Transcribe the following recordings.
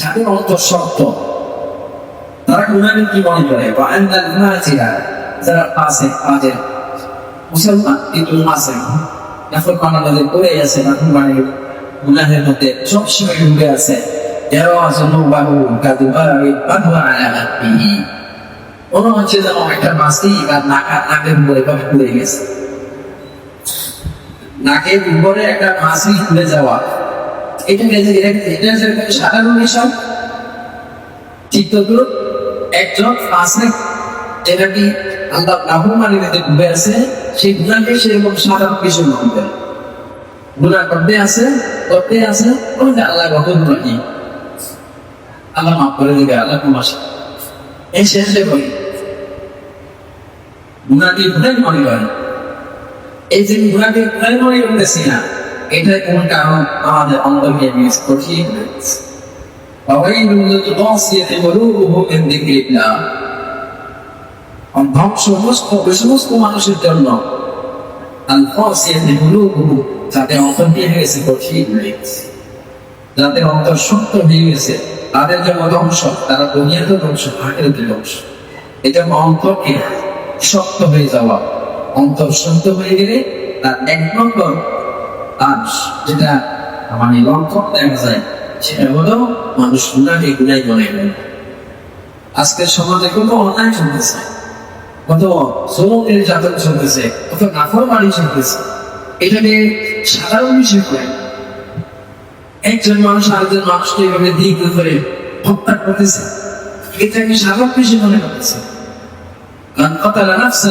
যাদের অন্তর তারা গুণাকে কি মনে করে বা যারা আছে কাজের মুসলমান, কিন্তু আছে এখন বাংলাদেশে পড়ে আছে এখন মানে গুণাহের মধ্যে সবসময় ডুবে আছে। এরাও আছে নৌবাহু কাদুবাহু বাদুয়া আলাহাতি মনে হচ্ছে যেন একটা মাসি আর নাকা, নাকের উপরে বা পড়ে গেছে। নাকের উপরে একটা মাসি খুলে যাওয়া। এটা এটা সাধারণ চিত্রগুলো একজন মানিতে ডুবে আছে, সেই গুণাকে সেরকম সাধারণ কিছু গুণা আছে? করতে আছে? আল্লাহ কত গুণা আল্লাহ মাফ করে দেবে, আল্লাহ কুমাস এই শেষে বলি, গুণাকে গুণাই মনে করেন এই যে গুণাকে গুণাই মনে করতেছি না এটা কোন কারণ আমাদের অন্তরকে মিস করছি وويل للقاسية قلوبهم من ذكر الله ধ্বংস সমস্ত সমস্ত মানুষের জন্য আলফাসিয়াতে গুলুবুহু যাদের অন্তর দিয়ে গেছে কঠিন হয়ে গেছে যাদের অন্তর শক্ত হয়ে গেছে তাদের জন্য ধ্বংস তারা দুনিয়াতে ধ্বংস আখেরাতে ধ্বংস এটা অন্তরকে শক্ত হয়ে যাওয়া অন্তর শক্ত হয়ে গেলে তার এক নম্বর আর যেটা মানে লক্ষণ দেখা যায়, সেটা হলো মানুষ গুণাকে গুণাই মনে নেয় আজকের সমাজে কত অন্যায় চলতেছে, কত শ্রম নির্যাতন চলতেছে, কত নাফর বাড়ি চলতেছে এটাকে সাধারণ বিষয় করে একজন মানুষ আরেকজন মানুষকে এভাবে দীর্ঘ করে হত্যা করতেছে এটাকে সাধারণ বিষয় মনে করতেছে। কারণ কথা লাগাচ্ছে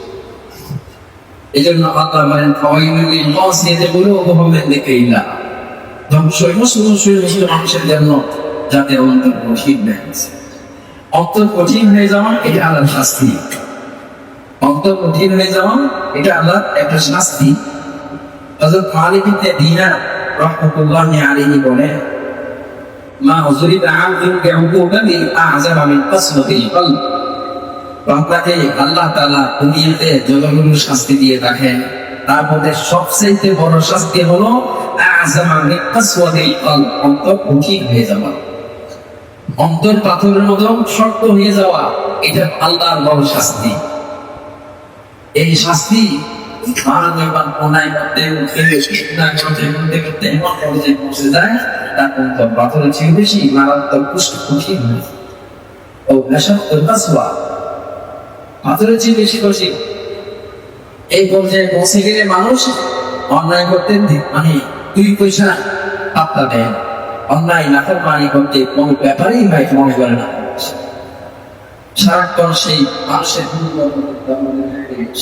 এই জন্য আল্লাহ বলেন ফাওয়াইলুল লিল কুলুবুহুম মিন যিকরিল্লাহ ধ্বংস মুসলিম মানুষের জন্য যাতে অন্তর কঠিন হয়ে গেছে। অন্তর কঠিন হয়ে যাওয়া এটা আল্লাহর শাস্তি। অন্তর কঠিন হয়ে যাওয়া এটা আল্লাহর একটা শাস্তি। হযরত মালিক ইবনে দিনার রাহমাতুল্লাহি আলাইহি বলে মা হুজুরিত আযম বিউকুবাতি আযম মিন কাসরাতিল কলব। বান্দাকে আল্লাহ তাআলা দুনিয়াতে যতগুলো শাস্তি দিয়ে রাখেন। তার মধ্যে সবচেয়ে বড় শাস্তি হলো অন্তর হয়ে যাওয়া। অন্তর পাথরের শক্ত হয়ে যাওয়া বড় শাস্তি। এই শাস্তি মারাত্মক পাথরের চেয়ে বেশি কঠিন এই পর্যায়ে পৌঁছে গেলে মানুষ অন্যায় করতে মানে দুই পয়সা পাত্তা দেয়। না। অন্যায় নাফর পানি করতে কোনো ব্যাপারেই হয় মনে করে না। সারাক্ষণ সেই মানুষের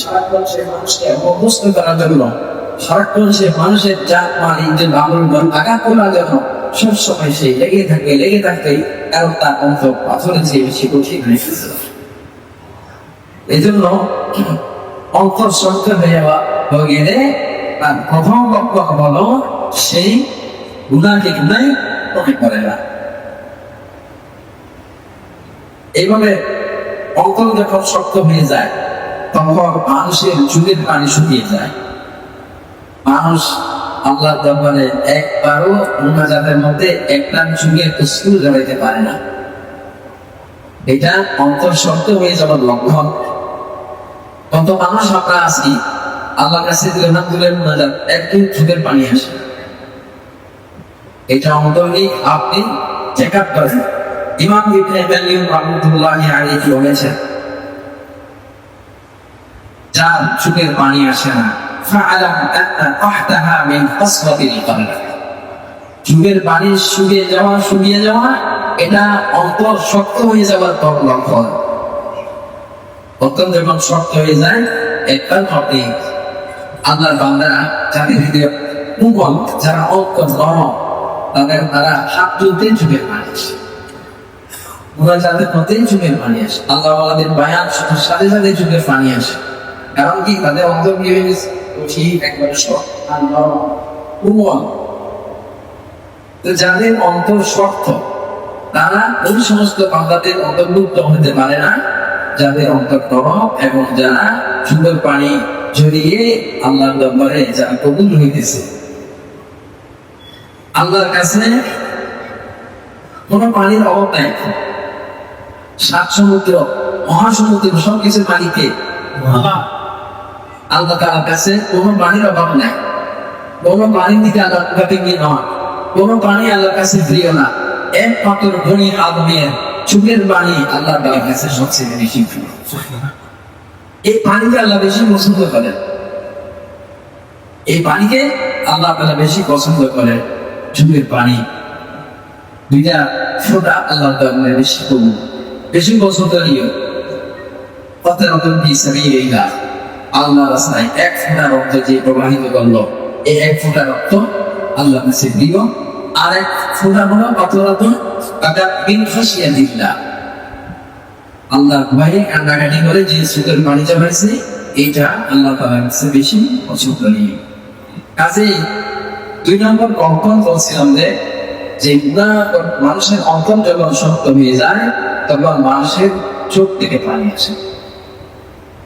সারাক্ষণ সেই মানুষকে অভ্যস্ত করার জন্য, সারাক্ষণ মানুষের জাত মাল ইঞ্জিন ঘর আঘাত করার জন্য সবসময় সে লেগে থাকে, লেগে থাকতে কারণ তার অন্ত পাথরের চেয়ে বেশি কঠিন হয়ে এই জন্য হয়ে গেলে প্রথম সেই করে না। এইভাবে যখন শক্ত হয়ে যায়, তখন মানুষের যুগের পানি শুকিয়ে যায়। মানুষ আল্লাহ দরবারে একবারও মোনাজাতের মধ্যে একটা যুগের স্কুল জড়াইতে পারে না। এটা অন্তর শক্ত হয়ে যাওয়ার লক্ষণ। কত মানুষ আমরা আছি। আল্লাহর কাছে দিলে না তুলে মোনাজাত একদিন যুগের পানি আসে। এটা অন্তরই আপনি চেক আপ করেন। ইমাম ইবনে কাইয়্যিম রাহমাতুল্লাহি আলাইহি বলেছেন, যার চোখের পানি আসে না চোখের পানি শুকিয়ে যাওয়া শুকিয়ে যাওয়া, এটা অন্তর শক্ত হয়ে যাওয়ার তর লক্ষণ অন্তর যখন শক্ত হয়ে যায়, একবার আপনি আল্লাহর বান্দারা যাদের হৃদয় কোমল যারা অল্প নরম, তাদের তারা হাত তুলতে মোনাজাতের মধ্যেই চোখের পানি আসে, আল্লাহ আমাদের বায়ান সাথে সাথে চোখের পানি আসে। কারণ কি? তাদের অন্তর কি হয়ে গেছে ঠিক একবারে সব আর নরম তো যাদের অন্তর শক্ত, তারা ওই সমস্ত বান্দাদের অন্তর্ভুক্ত হতে পারে না। যাদের অন্তর এবং যারা সুন্দর পানি জড়িয়ে আল্লাহর দরবারে যারা কবুল হইতেছে। আল্লাহর কাছে কোনো পানির অভাব নাই। সাত সমুদ্র, মহাসমুদ্র সব কিছুর মালিকে আল্লাহ। তাআলার কাছে কোনো পানির অভাব নাই। কোনো পানির দিকে আল্লাহ গিয়ে নয়। কোনো পানি আল্লাহর কাছে প্রিয় না। একমাত্র ধনী আদমের চোখের পানি আল্লাহ তাআলার কাছে সবচেয়ে বেশি এই পানিকে আল্লাহ বেশি পছন্দ করেন। এই পানিকে আল্লাহ তাআলা বেশি পছন্দ করেন চোখের পানি দুইটা ফোটা আল্লাহ তাআলা বেশি কবুল। বেশি পছন্দনীয়। কত রকম কি সাবিলিল্লাহ। আল্লাহ রাস্তায় এক ফোঁটা রক্ত যে প্রবাহিত করল, এই এক ফোঁটা রক্ত আল্লাহ কাছে প্রিয় আর এক আল্লাহ কান্নাকাটি করে যে পানি জমাইছে এইটা আল্লাহ তাআলার কাছে বেশি পছন্দনীয়। কাজে দুই নম্বর বলছিলাম যে যে মানুষের অন্তর যখন শক্ত হয়ে যায়, তখন মানুষের চোখ থেকে পানি আসে।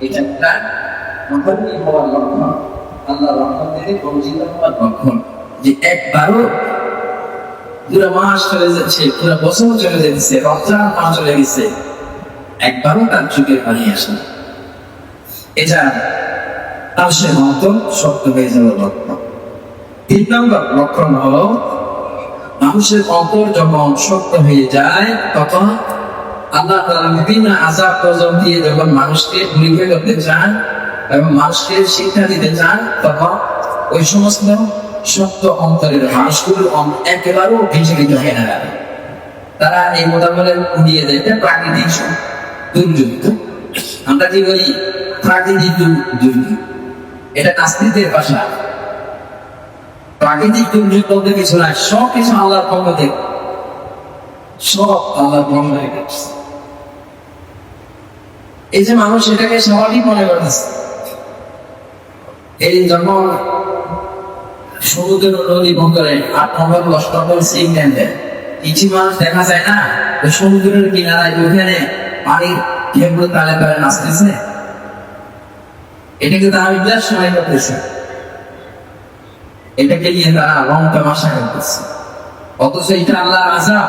এটা একটা লক্ষণ। আল্লাহ রহমত থেকে লক্ষণ। যে একবারও পুরো মাস চলে যাচ্ছে, পুরো বছর চলে রমজান মাস চলে গেছে। একবারও তার চোখে পানি আসে এটা তার সে শক্ত হয়ে যাওয়ার লক্ষণ। তিন নম্বর লক্ষণ হলো, মানুষের অন্তর যখন শক্ত হয়ে যায়, তখন আল্লাহ বিভিন্ন আজাব গজব দিয়ে যখন মানুষকে পরীক্ষা করতে চান এবং মানুষকে শিক্ষা দিতে চান, তখন ওই সমস্ত শক্ত অন্তরের মানুষগুলো একেবারেও বিচলিত হয়ে না তারা এই মোতাবেলে উড়িয়ে দেয়, এটা প্রাকৃতিক দুর্যোগ। আমরা কি বলি? প্রাকৃতিক দুর্যোগ। এটা নাস্তিকদের ভাষা। প্রাকৃতিক দুর্যোগ বলতে কিছু নাই, সব কিছু আল্লাহর পক্ষ থেকে। সব আল্লাহর পক্ষ থেকে এই যে মানুষ এটাকে স্বাভাবিক মনে করতেছে এই যখন সমুদ্রের নদী বন্দরে কিছু মানুষ দেখা যায় না? সমুদ্রের কিনারায় ওখানে পানির তালে তালে নাচতেছে। এটাকে তারা বিদ্যার সময় করতেছে। এটাকে নিয়ে তারা রং তামাশা করতেছে। অথচ এটা আল্লাহ আজাব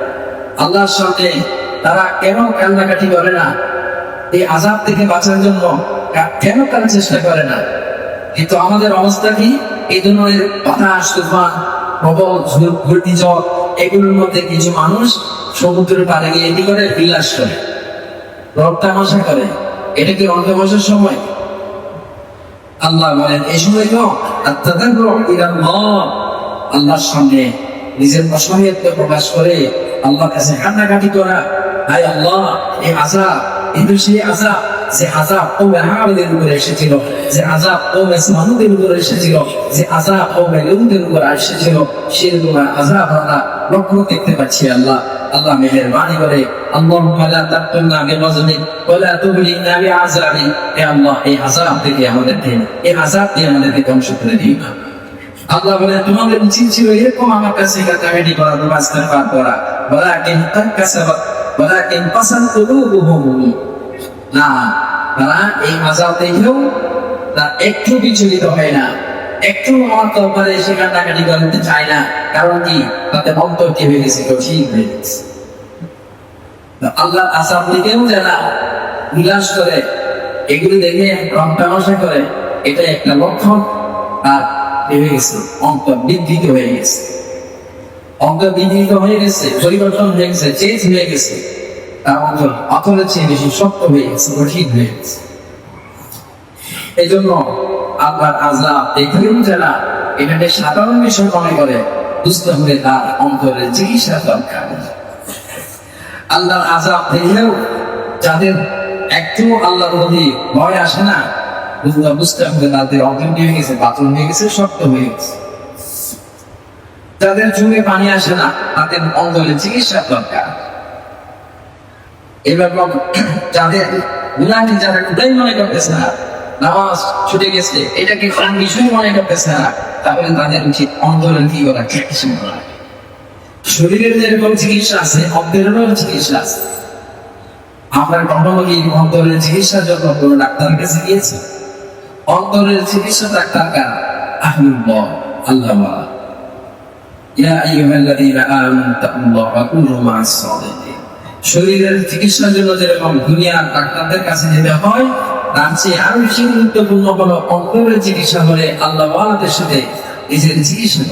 আল্লাহর সামনে তারা কেন কান্নাকাটি করে না? এই আজাব থেকে বাঁচার জন্য কেন তারা চেষ্টা করে না? কিন্তু আমাদের অবস্থা কি? এই ধরনের বাতাস, তুফান, প্রবল ঝড়- ঘূর্ণিঝড়, এগুলোর মধ্যে কিছু মানুষ সমুদ্রের পাড়ে গিয়ে এটি করে? বিলাস করে। রব তামাশা করে। এটা কি অন্ত বছর সময়? আল্লাহ বলেন এই সময় তো ইলাল্লাহ। আল্লাহর সামনে নিজের অসহায়ত্ব প্রকাশ করে আল্লাহর কাছে কান্নাকাটি করা হায় আল্লাহ এই আজাব কিন্তু সেই আজাব যে আজাব ও মেহাবেদের উপরে এসেছিল, যে আজাব ও মেসমানুদের উপরে এসেছিল, যে আজাব ও মেলুদের উপরে এসেছিল সেরকম আজাব আমরা লক্ষ্য দেখতে পাচ্ছি, আল্লাহ। আল্লাহ মেহেরবানি করে বিগজবি ওয়া লা তুবলিনা বিআযাবি হে আল্লাহ, এই আযাব থেকে আমাদেরকে এই দিয়ে আমাদেরকে করে আল্লাহ বলে, তোমাদের উচিত ছিল এরকম আমার কাছে করা, তোমার করা। ওয়ালাকিন তাকাসাবাত ওয়ালাকিন কাসাত কুলুবুহুম না, তারা এই আযাব দেখেও একটু বিচলিত হয় না। একটু আমার করতে চায় না। কারণ কি? তাতে অন্তর কি হয়ে গেছে, কঠিন হয়ে গেছে। আল্লাহ আসাম দিকেও উল্লাস করে, এগুলি দেখে রং করে এটা একটা লক্ষণ। আর হয়ে গেছে অন্তর বিদ্ধৃত হয়ে গেছে। হয়ে গেছে, পরিবর্তন হয়ে গেছে চেঞ্জ হয়ে গেছে। তার চেয়ে বেশি শক্ত হয়ে গেছে, কঠিন হয়ে গেছে। এই জন্য আল্লাহর যারা এটাকে সাধারণ বিষয় মনে করে, বুঝতে হবে তার অন্তরের চিকিৎসা দরকার। আল্লাহর আজাব দেখলেও যাদের একটু আল্লাহর প্রতি ভয় আসে না, বুঝতে হবে তাদের অন্তর হয়ে গেছে পাথর হয়ে গেছে, শক্ত হয়ে গেছে। যাদের চোখে পানি আসে না, তাদের অন্তরে চিকিৎসা দরকার। যাদের যারা মনে করতেছে না, নামাজ ছুটে গেছে, এটাকে কোন বিষয় মনে করতেছে না, তাহলে তাদের উচিত অন্তরের কি করা চিকিৎসা করা শরীরের যেরকম চিকিৎসা আছে, অন্তরেরও চিকিৎসা আছে। আপনার কখনো কি অন্তরের চিকিৎসার জন্য কোনো ডাক্তারের কাছে গিয়েছে? অন্তরের চিকিৎসা ডাক্তার কার আহমুল্লাহ, আল্লাহ। ইয়া الذين آمنوا اتقوا الله وكونوا مع الصادقين শরীরের চিকিৎসার জন্য যেরকম দুনিয়ার ডাক্তারদের কাছে যেতে হয়, তার চেয়ে আরও বেশি গুরুত্বপূর্ণ হলো অন্তরের চিকিৎসা হলে আল্লাহ সাথে নিজের চিকিৎসা